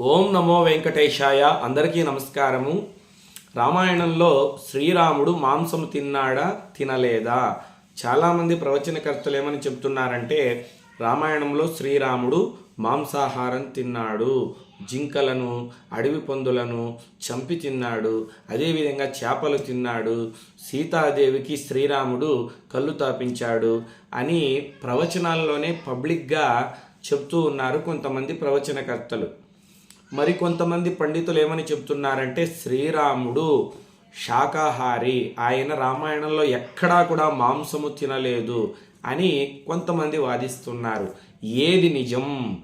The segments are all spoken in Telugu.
ఓం నమో వెంకటేశాయ. అందరికీ నమస్కారము. రామాయణంలో శ్రీరాముడు మాంసము తిన్నాడా తినలేదా? చాలామంది ప్రవచనకర్తలు ఏమని చెప్తున్నారంటే రామాయణంలో శ్రీరాముడు మాంసాహారం తిన్నాడు జింకలను అడవి పందులను చంపి తిన్నాడు అదేవిధంగా చేపలు తిన్నాడు సీతాదేవికి శ్రీరాముడు కళ్ళు తాపించాడు అని ప్రవచనాల్లోనే పబ్లిక్గా చెప్తూ ఉన్నారు కొంతమంది ప్రవచనకర్తలు. మరి కొంతమంది పండితులు ఏమని చెప్తున్నారంటే శ్రీరాముడు శాకాహారి ఆయన రామాయణంలో ఎక్కడా కూడా మాంసము తినలేదు అని కొంతమంది వాదిస్తున్నారు. ఏది నిజం?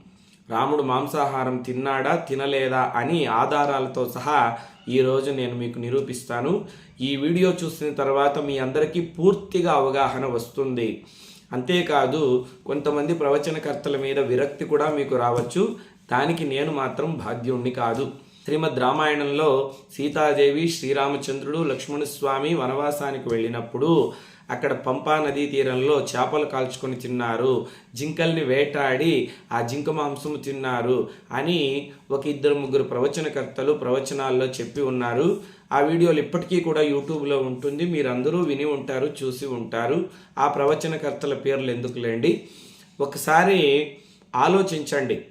రాముడు మాంసాహారం తిన్నాడా తినలేదా అని ఆధారాలతో సహా ఈరోజు నేను మీకు నిరూపిస్తాను. ఈ వీడియో చూసిన తర్వాత మీ అందరికీ పూర్తిగా అవగాహన వస్తుంది. అంతేకాదు కొంతమంది ప్రవచనకర్తల మీద విరక్తి కూడా మీకు రావచ్చు. దానికి నేను మాత్రం బాధ్యుణ్ణి కాదు. శ్రీమద్ రామాయణంలో సీతాదేవి శ్రీరామచంద్రుడు లక్ష్మణస్వామి వనవాసానికి వెళ్ళినప్పుడు అక్కడ పంపా నదీ తీరంలో చేపలు కాల్చుకొని తిన్నారు. జింకల్ని వేటాడి ఆ జింక మాంసము తిన్నారు అని ఒక ఇద్దరు ముగ్గురు ప్రవచనకర్తలు ప్రవచనాల్లో చెప్పి ఉన్నారు. ఆ వీడియోలు ఇప్పటికీ కూడా యూట్యూబ్లో ఉంటుంది. మీరందరూ విని ఉంటారు చూసి ఉంటారు. ఆ ప్రవచనకర్తల పేర్లు ఎందుకులేండి? ఒకసారి ఆలోచించండి.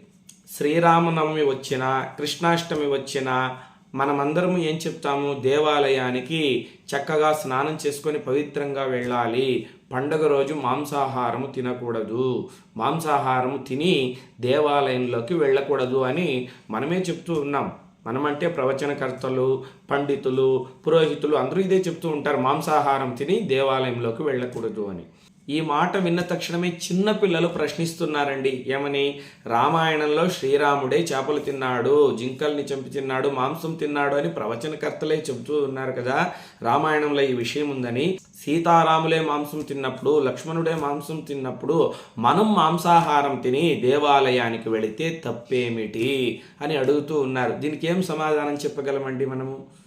శ్రీరామనవమి వచ్చిన కృష్ణాష్టమి వచ్చిన మనమందరము ఏం చెప్తాము? దేవాలయానికి చక్కగా స్నానం చేసుకొని పవిత్రంగా వెళ్ళాలి. పండగ రోజు మాంసాహారము తినకూడదు. మాంసాహారము తిని దేవాలయంలోకి వెళ్ళకూడదు అని మనమే చెప్తూ ఉన్నాం. మనమంటే ప్రవచనకర్తలు పండితులు పురోహితులు అందరూ ఇదే చెప్తూ ఉంటారు. మాంసాహారం తిని దేవాలయంలోకి వెళ్ళకూడదు అని. ఈ మాట విన్న తక్షణమే చిన్న పిల్లలు ప్రశ్నిస్తున్నారండి. ఏమని? రామాయణంలో శ్రీరాముడే చేపలు తిన్నాడు జింకల్ని చంపి తిన్నాడు మాంసం తిన్నాడు అని ప్రవచనకర్తలే చెబుతూ ఉన్నారు కదా. రామాయణంలో ఈ విషయం ఉందని సీతారాములే మాంసం తిన్నప్పుడు లక్ష్మణుడే మాంసం తిన్నప్పుడు మనం మాంసాహారం తిని దేవాలయానికి వెళితే తప్పేమిటి అని అడుగుతూ ఉన్నారు. దీనికి ఏం సమాధానం చెప్పగలమండి మనము?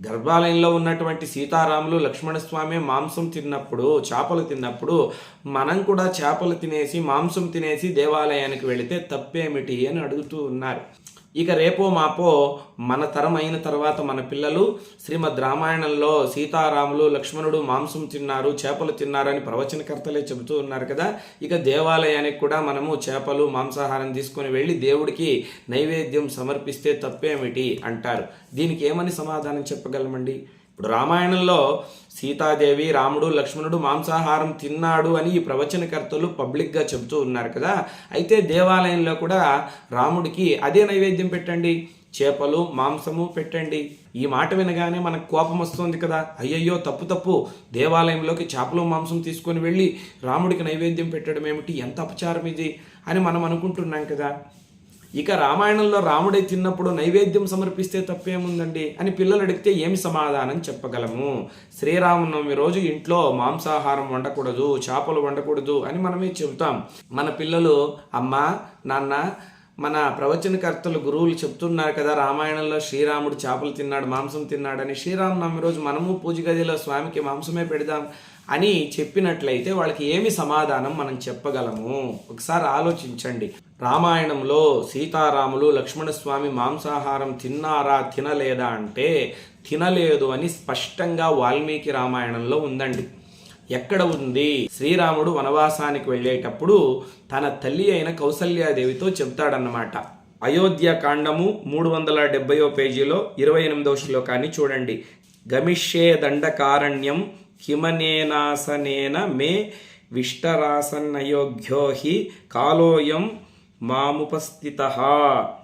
గర్భాలయంలో ఉన్నటువంటి సీతారాములు లక్ష్మణస్వామి మాంసం తిన్నప్పుడు చేపలు తిన్నప్పుడు మనం కూడా చేపలు తినేసి మాంసం తినేసి దేవాలయానికి వెళితే తప్పేమిటి అని అడుగుతూ ఉన్నారు. ఇక రేపో మాపో మన తరం అయిన తర్వాత మన పిల్లలు శ్రీమద్ రామాయణంలో సీతారాములు లక్ష్మణుడు మాంసం తిన్నారు చేపలు తిన్నారని ప్రవచనకర్తలే చెబుతూ ఉన్నారు కదా. ఇక దేవాలయానికి కూడా మనము చేపలు మాంసాహారం తీసుకొని వెళ్ళి దేవుడికి నైవేద్యం సమర్పిస్తే తప్పేమిటి అంటారు. దీనికి ఏమని సమాధానం చెప్పగలమండి? ఇప్పుడు రామాయణంలో సీతాదేవి రాముడు లక్ష్మణుడు మాంసాహారం తిన్నాడు అని ఈ ప్రవచనకర్తలు పబ్లిక్గా చెబుతూ ఉన్నారు కదా. అయితే దేవాలయంలో కూడా రాముడికి అదే నైవేద్యం పెట్టండి. చేపలు మాంసము పెట్టండి. ఈ మాట వినగానే మనకు కోపం వస్తుంది కదా. అయ్యయ్యో తప్పు తప్పు. దేవాలయంలోకి చేపలు మాంసం తీసుకొని వెళ్ళి రాముడికి నైవేద్యం పెట్టడం ఏమిటి? ఎంత అపచారం ఇది? అని మనం అనుకుంటున్నాం కదా. ఇక రామాయణంలో రాముడే తిన్నప్పుడు నైవేద్యం సమర్పిస్తే తప్పేముందండి? అని పిల్లలు అడిగితే ఏమి సమాధానం చెప్పగలము? శ్రీరామనవమి రోజు ఇంట్లో మాంసాహారం వండకూడదు చేపలు వండకూడదు అని మనమే చెబుతాం. మన పిల్లలు అమ్మ నాన్న మన ప్రవచనకర్తలు గురువులు చెప్తున్నారు కదా రామాయణంలో శ్రీరాముడు చేపలు తిన్నాడు మాంసం తిన్నాడని శ్రీరామనవమి రోజు మనము పూజ గదిలో స్వామికి మాంసమే పెడదాం అని చెప్పినట్లయితే వాళ్ళకి ఏమి సమాధానం మనం చెప్పగలము? ఒకసారి ఆలోచించండి. రామాయణంలో సీతారాములు లక్ష్మణస్వామి మాంసాహారం తిన్నారా తినలేదా అంటే తినలేదు అని స్పష్టంగా వాల్మీకి రామాయణంలో ఉందండి. ఎక్కడ ఉంది? శ్రీరాముడు వనవాసానికి వెళ్ళేటప్పుడు తన తల్లి అయిన కౌసల్యాదేవితో చెప్తాడన్నమాట అయోధ్య కాండము మూడు వందల డెబ్బయో పేజీలో ఇరవై ఎనిమిదవ శ్లోకాన్ని చూడండి. గమిష్యే దండకారణ్యం హిమనేనాసనేన మే విష్టరాసన్నయోగ్యో హి కాలోయం మాముపస్థిత.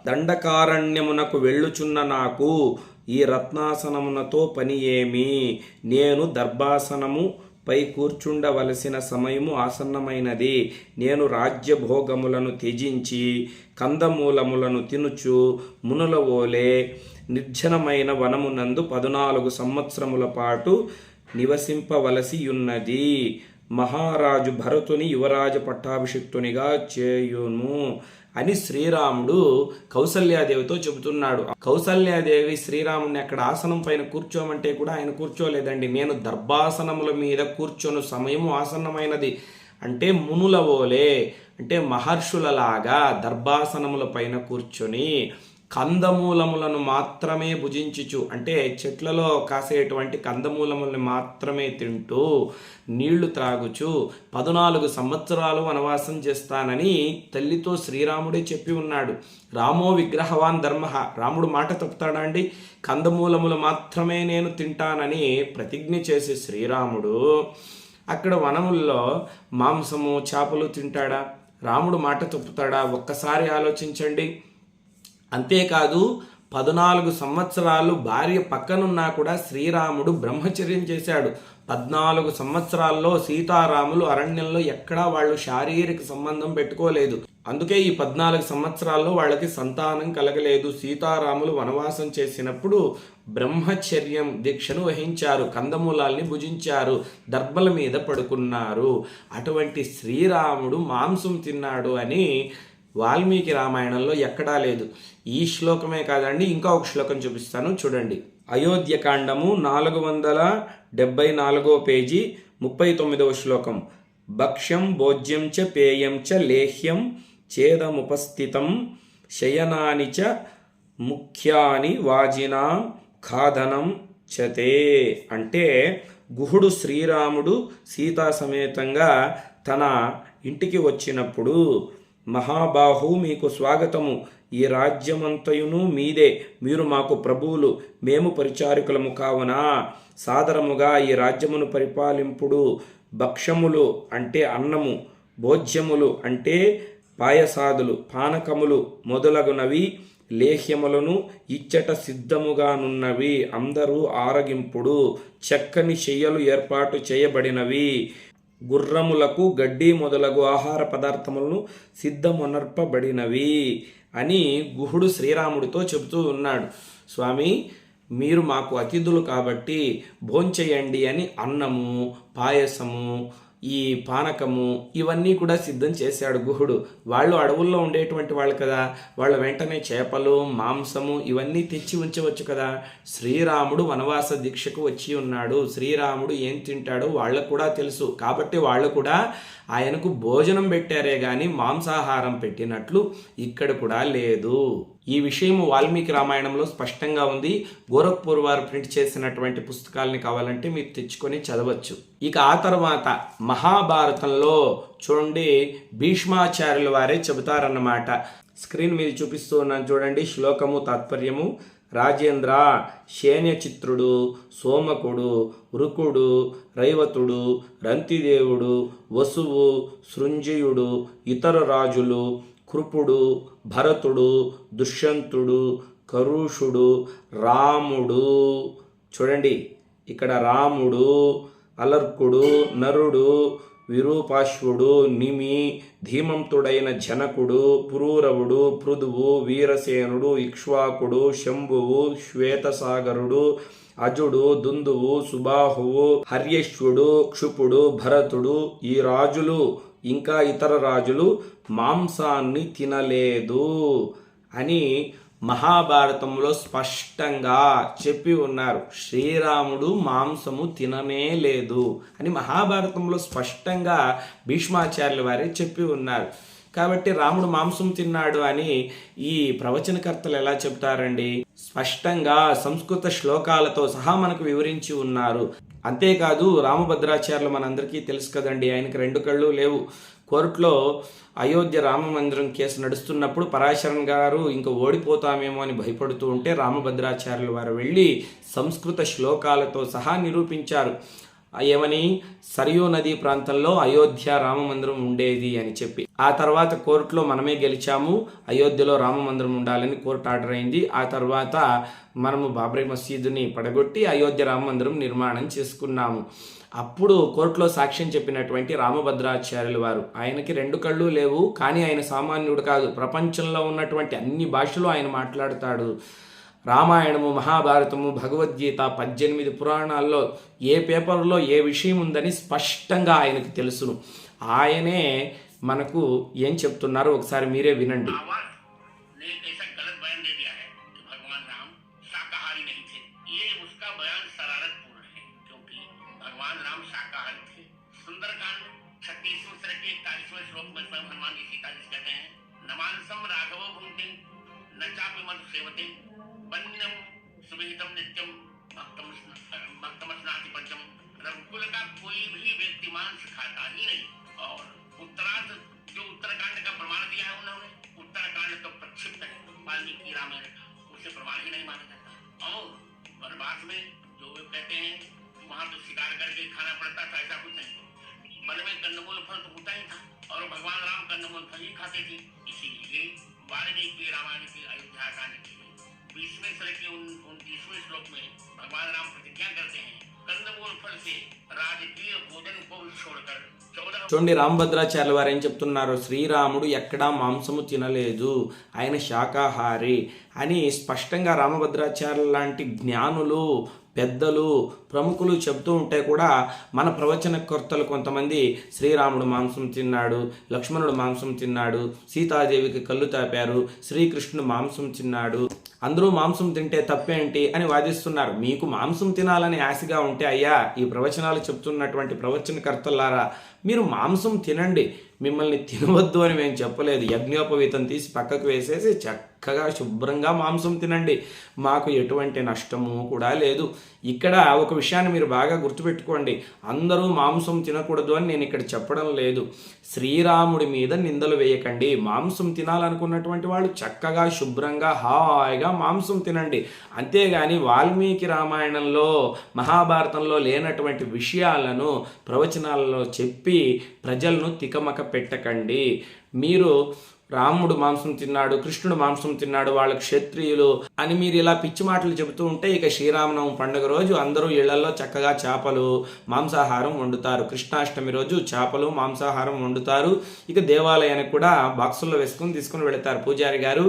దండకారణ్యమునకు వెళ్ళుచున్న నాకు ఈ రత్నాసనమునతో పని ఏమి? నేను దర్భాసనము పై కూర్చుండవలసిన సమయము ఆసన్నమైనది. నేను రాజ్యభోగములను త్యజించి కందమూలములను తినుచు మునుల ఓలే నిర్జనమైన వనమునందు పదునాలుగు సంవత్సరముల పాటు నివసింపవలసియున్నది. మహారాజు భరతుని యువరాజ పట్టాభిషిక్తునిగా చేయును అని శ్రీరాముడు కౌసల్యాదేవితో చెబుతున్నాడు. కౌసల్యాదేవి శ్రీరాముడిని అక్కడ ఆసనం పైన కూర్చోమంటే కూడా ఆయన కూర్చోలేదండి. నేను దర్భాసనముల మీద కూర్చొని సమయము ఆసన్నమైనది. అంటే మునుల ఓలే అంటే మహర్షులలాగా దర్భాసనముల పైన కూర్చొని కందమూలములను మాత్రమే భుజించుచు. అంటే చెట్లలో కాసేటువంటి కందమూలములను మాత్రమే తింటూ నీళ్ళు త్రాగుచు పద్నాలుగు సంవత్సరాలు వనవాసం చేస్తానని తల్లితో శ్రీరాముడే చెప్పి ఉన్నాడు. రామో విగ్రహవాన్ ధర్మ. రాముడు మాట తప్పుతాడా అండి? కందమూలములు మాత్రమే నేను తింటానని ప్రతిజ్ఞ చేసి శ్రీరాముడు అక్కడ వనముల్లో మాంసము చేపలు తింటాడా? రాముడు మాట తప్పుతాడా? ఒక్కసారి ఆలోచించండి. అంతేకాదు పద్నాలుగు సంవత్సరాలు భార్య పక్కనున్నా కూడా శ్రీరాముడు బ్రహ్మచర్యం చేశాడు. పద్నాలుగు సంవత్సరాల్లో సీతారాములు అరణ్యంలో ఎక్కడా వాళ్ళు శారీరక సంబంధం పెట్టుకోలేదు. అందుకే ఈ పద్నాలుగు సంవత్సరాల్లో వాళ్ళకి సంతానం కలగలేదు. సీతారాములు వనవాసం చేసినప్పుడు బ్రహ్మచర్యం దీక్షను వహించారు. కందమూలాల్ని భుజించారు. దర్భల మీద పడుకున్నారు. అటువంటి శ్రీరాముడు మాంసం తిన్నాడు అని వాల్మీకి రామాయణంలో ఎక్కడా లేదు. ఈ శ్లోకమే కాదండి ఇంకా ఒక శ్లోకం చూపిస్తాను చూడండి. అయోధ్యకాండము నాలుగు వందల డెబ్బై నాలుగో పేజీ ముప్పై తొమ్మిదవ శ్లోకం. భక్ష్యం భోజ్యం చ పేయం చ లేహ్యం చేదముపస్థితం శయనాని చ ముఖ్యాని వాజినాం ఖాదనం చతే. అంటే గుహుడు శ్రీరాముడు సీతా సమేతంగా తన ఇంటికి వచ్చినప్పుడు మహాబాహు మీకు స్వాగతము. ఈ రాజ్యమంతయును మీదే. మీరు మాకు ప్రభువులు. మేము పరిచారికులము కావున. సాదరముగా ఈ రాజ్యమును పరిపాలింపుడు భక్ష్యములు అంటే అన్నము భోజ్యములు అంటే పాయసాదులు పానకములు మొదలగునవి లేహ్యములను ఇచ్చట సిద్ధముగానున్నవి. అందరూ ఆరగింపుడు. చక్కని చెయ్యలు ఏర్పాటు చేయబడినవి. గుర్రములకు గడ్డి మొదలగు ఆహార పదార్థములను సిద్ధమునర్పబడినవి అని గుహుడు శ్రీరాముడితో చెబుతూ ఉన్నాడు. స్వామి మీరు మాకు అతిథులు కాబట్టి భోంచేయండి అని అన్నము పాయసము ఈ పానకము ఇవన్నీ కూడా సిద్ధం చేశాడు గుహుడు. వాళ్ళు అడవుల్లో ఉండేటువంటి వాళ్ళు కదా. వాళ్ళ వెంటనే చేపలు మాంసము ఇవన్నీ తెచ్చి ఉంచవచ్చు కదా. శ్రీరాముడు వనవాస దీక్షకు వచ్చి ఉన్నాడు. శ్రీరాముడు ఏం తింటాడో వాళ్ళకు కూడా తెలుసు. కాబట్టి వాళ్ళు కూడా ఆయనకు భోజనం పెట్టారే కానీ మాంసాహారం పెట్టినట్లు ఇక్కడ కూడా లేదు. ఈ విషయం వాల్మీకి రామాయణంలో స్పష్టంగా ఉంది. గోరఖ్పూర్ వారు ప్రింట్ చేసినటువంటి పుస్తకాలని కావాలంటే మీరు తెచ్చుకొని చదవచ్చు. ఇక ఆ తర్వాత మహాభారతంలో చూడండి భీష్మాచార్యుల వారే చెబుతారన్నమాట. స్క్రీన్ మీద చూపిస్తూ ఉన్నాను చూడండి శ్లోకము తాత్పర్యము. రాజేంద్ర శేన్యచిత్రుడు సోమకుడు రుకుడు రైవతుడు రంతిదేవుడు వసువు సృంజయుడు ఇతర రాజులు కృపుడు భరతుడు దుష్యంతుడు కరుషుడు రాముడు. చూడండి ఇక్కడ రాముడు అలర్కుడు నరుడు విరూపాశ్వుడు నిమి ధీమంతుడైన జనకుడు పురూరవుడు పృథువు వీరసేనుడు ఇక్ష్వాకుడు శంభువు శ్వేతసాగరుడు అజుడు దుందువు సుబాహువు హర్యశ్వుడు క్షుపుడు భరతుడు ఈ రాజులు ఇంకా ఇతర రాజులు మాంసాన్ని తినలేదు అని మహాభారతంలో స్పష్టంగా చెప్పి ఉన్నారు. శ్రీరాముడు మాంసము తిననే లేదు అని మహాభారతంలో స్పష్టంగా భీష్మాచార్యుల వారే చెప్పి ఉన్నారు. కాబట్టి రాముడు మాంసం తిన్నాడు అని ఈ ప్రవచనకర్తలు ఎలా చెప్తారండి స్పష్టంగా సంస్కృత శ్లోకాలతో సహా మనకు వివరించి ఉన్నారు. అంతేకాదు రామభద్రాచార్యులు మనందరికీ తెలుసు కదండి ఆయనకి రెండు కళ్ళు లేవు. కోర్టులో అయోధ్య రామ మందిరం కేసు నడుస్తున్నప్పుడు పరాశరణ్ గారు ఇంకా ఓడిపోతామేమో అని భయపడుతూ ఉంటే రామభద్రాచార్యులు వారు వెళ్ళి సంస్కృత శ్లోకాలతో సహా నిరూపించారు. ఏమని? సరియో నదీ ప్రాంతంలో అయోధ్య రామ మందిరం ఉండేది అని చెప్పి. ఆ తర్వాత కోర్టులో మనమే గెలిచాము. అయోధ్యలో రామ మందిరం ఉండాలని కోర్టు ఆర్డర్ అయింది. ఆ తర్వాత మనము బాబ్రీ మసీదుని పడగొట్టి అయోధ్య రామ మందిరం నిర్మాణం చేసుకున్నాము. అప్పుడు కోర్టులో సాక్ష్యం చెప్పినటువంటి రామభద్రాచార్యులు వారు ఆయనకి రెండు కళ్ళు లేవు కానీ ఆయన సామాన్యుడు కాదు. ప్రపంచంలో ఉన్నటువంటి అన్ని భాషలు ఆయన మాట్లాడతాడు. రామాయణము మహాభారతము భగవద్గీత పద్దెనిమిది పురాణాల్లో ఏ పేపర్లో ఏ విషయం ఉందని స్పష్టంగా ఆయనకు తెలుసును. ఆయనే మనకు ఏం చెప్తున్నారో? ఒకసారి మీరే వినండి. वन्यम सुविहितम नित्यम भक्तम स्नाति पंचम रघुकुल का कोई भी व्यक्ति मांस खाता ही नहीं। और उत्तरार्ध जो उत्तराखंड का प्रमाण दिया है उन्होंने उत्तराखंड तो प्रक्षिप्त है। वाल्मीकि रामायण उसे प्रमाण ही नहीं माना जाता। और वनवास में जो वे कहते हैं वहाँ तो शिकार करके खाना पड़ता था, ऐसा कुछ नहीं। वन में कंदमूल फल तो होता ही था, और भगवान राम कंदमूल फल ही खाते थे। इसीलिए वाल्मीकि रामायण की अयोध्या कांड के बीसवें सर के उनतीसवें श्लोक में भगवान राम प्रतिज्ञा करते हैं कंदमूल फल से राजकीय भोजन को छोड़कर चौदह చూడండి రామభద్రాచార్య వారు ఏం చెప్తున్నారు శ్రీరాముడు ఎక్కడా మాంసము తినలేదు ఆయన శాకాహారి అని స్పష్టంగా రామభద్రాచార్య లాంటి జ్ఞానులు పెద్దలు ప్రముఖులు చెప్తూ ఉంటే కూడా మన ప్రవచనకర్తలు కొంతమంది శ్రీరాముడు మాంసం తిన్నాడు లక్ష్మణుడు మాంసం తిన్నాడు సీతాదేవికి కళ్ళు తాపారు శ్రీకృష్ణుడు మాంసం తిన్నాడు అందరూ మాంసం తింటే తప్పేంటి అని వాదిస్తున్నారు. మీకు మాంసం తినాలని ఆశగా ఉంటే అయ్యా ఈ ప్రవచనాలు చెప్తున్నటువంటి ప్రవచనకర్తలారా మీరు మాంసం తినండి. మిమ్మల్ని తినవద్దు అని మేము చెప్పలేదు. యజ్ఞోపవీతం తీసి పక్కకు వేసేసి చక్కగా శుభ్రంగా మాంసం తినండి. మాకు ఎటువంటి నష్టము కూడా లేదు. ఇక్కడ ఒక విషయాన్ని మీరు బాగా గుర్తుపెట్టుకోండి. అందరూ మాంసం తినకూడదు అని నేను ఇక్కడ చెప్పడం లేదు. శ్రీరాముడి మీద నిందలు వేయకండి. మాంసం తినాలనుకున్నటువంటి వాళ్ళు చక్కగా శుభ్రంగా హాయిగా మాంసం తినండి. అంతేగాని వాల్మీకి రామాయణంలో మహాభారతంలో లేనటువంటి విషయాలను ప్రవచనాలలో చెప్పి ప్రజలను తికమక పెట్టకండి. మీరు రాముడు మాంసం తిన్నాడు కృష్ణుడు మాంసం తిన్నాడు వాళ్ళ క్షత్రియులు అని మీరు ఇలా పిచ్చి మాటలు చెబుతూ ఉంటే ఇక శ్రీరామనవమి పండుగ రోజు అందరూ ఇళ్ళలో చక్కగా చేపలు మాంసాహారం వండుతారు. కృష్ణాష్టమి రోజు చేపలు మాంసాహారం వండుతారు. ఇక దేవాలయానికి కూడా బాక్సుల్లో వేసుకుని తీసుకుని వెళతారు పూజారి గారు.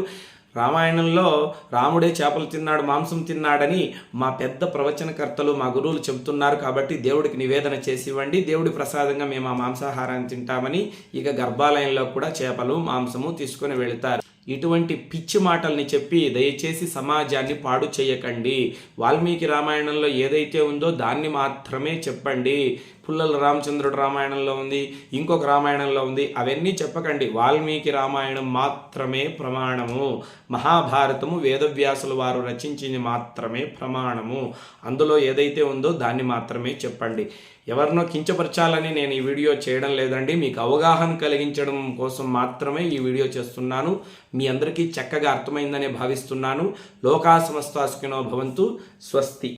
రామాయణంలో రాముడే చేపలు తిన్నాడు మాంసం తిన్నాడని మా పెద్ద ప్రవచనకర్తలు మా గురువులు చెబుతున్నారు కాబట్టి దేవుడికి నివేదన చేసి ఇవ్వండి. దేవుడి ప్రసాదంగా మేము ఆ మాంసాహారాన్ని తింటామని ఇక గర్భాలయంలో కూడా చేపలు మాంసము తీసుకొని వెళతారు. ఇటువంటి పిచ్చి మాటల్ని చెప్పి దయచేసి సమాజాన్ని పాడు చేయకండి. వాల్మీకి రామాయణంలో ఏదైతే ఉందో దాన్ని మాత్రమే చెప్పండి. పుల్లల రామచంద్రుడు రామాయణంలో ఉంది ఇంకొక రామాయణంలో ఉంది. అవన్నీ చెప్పకండి. వాల్మీకి రామాయణం మాత్రమే ప్రమాణము. మహాభారతము వేదవ్యాసుల వారు రచించింది మాత్రమే ప్రమాణము. అందులో ఏదైతే ఉందో దాన్ని మాత్రమే చెప్పండి. ఎవరినో కించపరచాలని నేను ఈ వీడియో చేయడం లేదండి. మీకు అవగాహన కలిగించడం కోసం మాత్రమే ఈ వీడియో చేస్తున్నాను. మీ అందరికీ చక్కగా అర్థమైందనే భావిస్తున్నాను. లోకా సమస్తాసుకినో భవంతు. స్వస్తి.